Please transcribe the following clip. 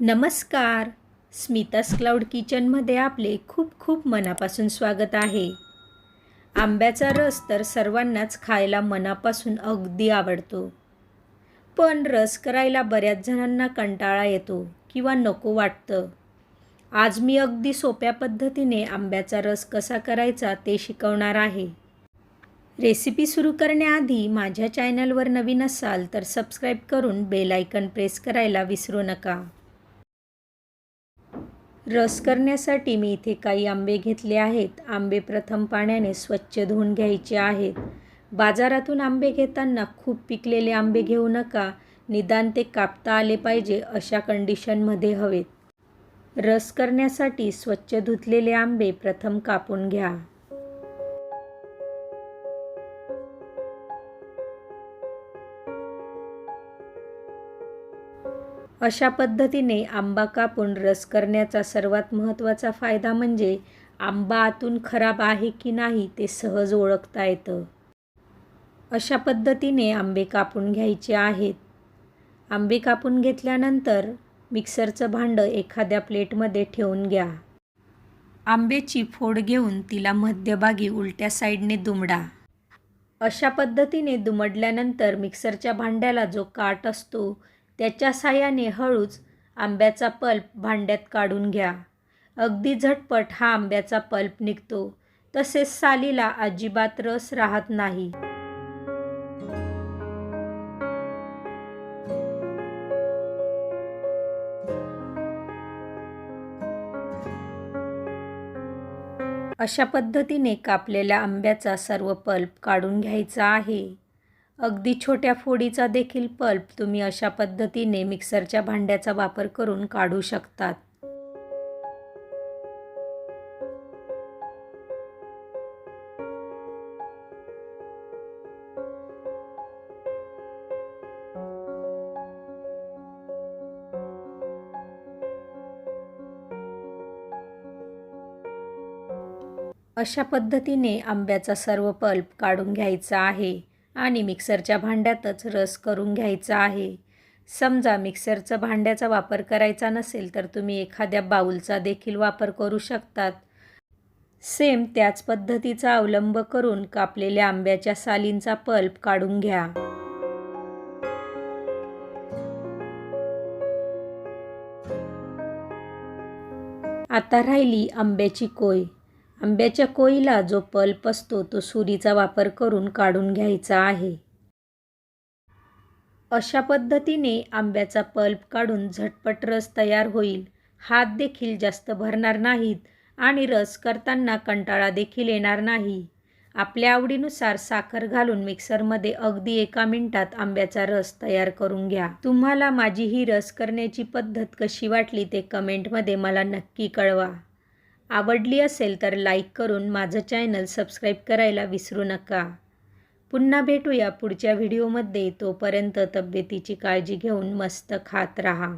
नमस्कार. स्मितास क्लाउड किचनमध्ये आपले खूप खूप मनापासून स्वागत आहे. आंब्याचा रस तर सर्वांनाच खायला मनापासून अगदी आवडतो. पण रस करायला बऱ्याच जणांना कंटाळा येतो किंवा नको वाटतं. आज मी अगदी सोप्या पद्धतीने आंब्याचा रस कसा करायचा ते शिकवणार आहे. रेसिपी सुरू करण्याआधी माझ्या चॅनलवर नवीन असाल तर सबस्क्राईब करून बेल आयकन प्रेस करायला विसरू नका. रस करण्यासाठी मी इथे काही आंबे घेतले आहेत. आंबे प्रथम पाण्याने स्वच्छ धुवून घ्यायचे आहेत. बाजारातून आंबे घेताना खूप पिकलेले आंबे घेऊ नका. निदान ते कापता आले पाहिजे अशा कंडिशनमध्ये हवेत. रस करण्यासाठी स्वच्छ धुतलेले आंबे प्रथम कापून घ्या. अशा पद्धतीने आंबा कापून रस करण्याचा सर्वात महत्त्वाचा फायदा म्हणजे आंबा आतून खराब आहे की नाही ते सहज ओळखता येतं. अशा पद्धतीने आंबे कापून घ्यायचे आहेत. आंबे कापून घेतल्यानंतर मिक्सरचं भांडं एखाद्या प्लेटमध्ये ठेवून घ्या. आंब्याची फोड घेऊन तिला मध्यभागी उलट्या साईडने दुमडा. अशा पद्धतीने दुमडल्यानंतर मिक्सरच्या भांड्याला जो काट असतो त्याच्या साह्याने हळूच आंब्याचा पल्प भांड्यात काढून घ्या. अगदी झटपट हा आंब्याचा पल्प निघतो. तसेच सालीला अजिबात रस राहत नाही. अशा पद्धतीने कापलेल्या आंब्याचा सर्व पल्प काढून घ्यायचा आहे. अगदी छोट्या फोडीचा देखील पल्प तुम्ही अशा पद्धतीने मिक्सरच्या भांड्याचा वापर करून काढू शकतात. अशा पद्धतीने आंब्याचा सर्व पल्प काढून घ्यायचा आहे. आणि मिक्सरच्या भांड्यातच रस करून घ्यायचा आहे. समजा मिक्सरचा भांड्याचा वापर करायचा नसेल तर तुम्ही एखाद्या बाऊलचा देखील वापर करू शकतात. सेम त्याच पद्धतीचा अवलंब करून कापलेल्या आंब्याच्या सालींचा पल्प काढून घ्या. आता राहिली आंब्याची कोय. आंब्याच्या कोईला जो पल्प असतो तो सुरीचा वापर करून काढून घ्यायचा आहे. अशा पद्धतीने आंब्याचा पल्प काढून झटपट रस तयार होईल. हात देखील जास्त भरणार नाहीत आणि रस करताना कंटाळा देखील येणार नाही. आपल्या आवडीनुसार साखर घालून मिक्सरमध्ये अगदी एका मिनिटात आंब्याचा रस तयार करून घ्या. तुम्हाला माझी ही रस करण्याची पद्धत कशी वाटली ते कमेंटमध्ये मला नक्की कळवा. आवडली असेल तर लाईक करून माझं चॅनल सबस्क्राईब करायला विसरू नका. पुन्हा भेटूया पुढच्या व्हिडिओमध्ये. तोपर्यंत तब्येतीची काळजी घेऊन मस्त खात राहा.